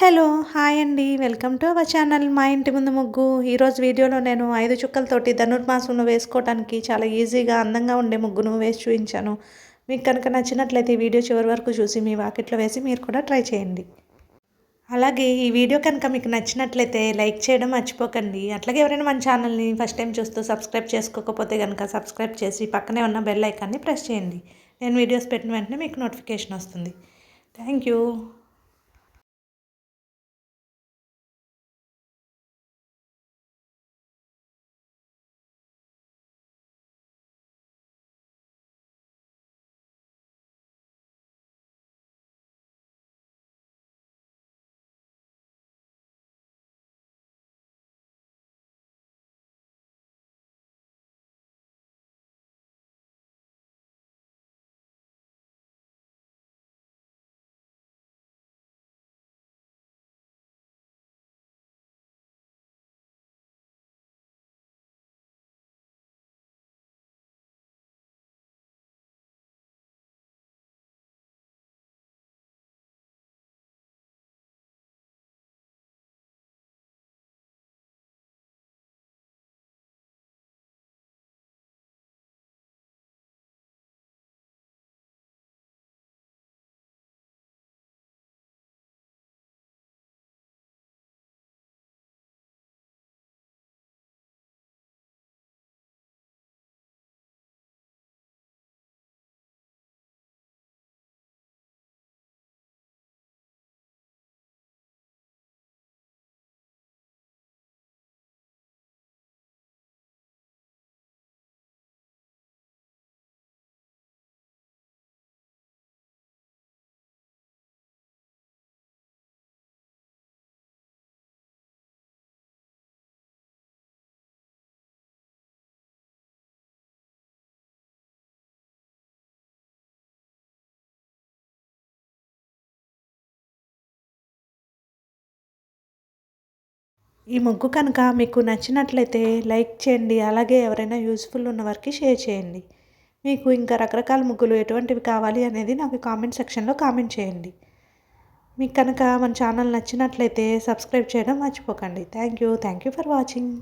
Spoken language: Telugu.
హలో హాయ్ అండి. Welcome to our channel. మా ఇంటి ముందు ముగ్గు. ఈరోజు వీడియోలో నేను ఐదు చుక్కలతోటి ధనుర్మాసంలో వేసుకోవడానికి చాలా ఈజీగా అందంగా ఉండే ముగ్గును వేసి చూపించాను. మీకు కనుక నచ్చినట్లయితే ఈ వీడియో చివరి వరకు చూసి మీ వాకిట్లో వేసి మీరు కూడా ట్రై చేయండి. అలాగే ఈ వీడియో కనుక మీకు నచ్చినట్లయితే లైక్ చేయడం మర్చిపోకండి. అట్లాగే ఎవరైనా మన ఛానల్ని ఫస్ట్ టైం చూస్తూ సబ్స్క్రైబ్ చేసుకోకపోతే కనుక సబ్స్క్రైబ్ చేసి పక్కనే ఉన్న బెల్ ఐకాన్ని ప్రెస్ చేయండి. నేను వీడియోస్ పెట్టిన వెంటనే మీకు నోటిఫికేషన్ వస్తుంది. Thank you. ఈ ముగ్గు కనుక మీకు నచ్చినట్లయితే లైక్ చేయండి. అలాగే ఎవరైనా యూస్ఫుల్ ఉన్న వారికి షేర్ చేయండి. మీకు ఇంకా రకరకాల ముగ్గులు ఎటువంటివి కావాలి అనేది నాకు కామెంట్ సెక్షన్లో కామెంట్ చేయండి. మీకు కనుక మన ఛానల్ నచ్చినట్లయితే సబ్స్క్రైబ్ చేయడం మర్చిపోకండి. Thank you. Thank you for watching.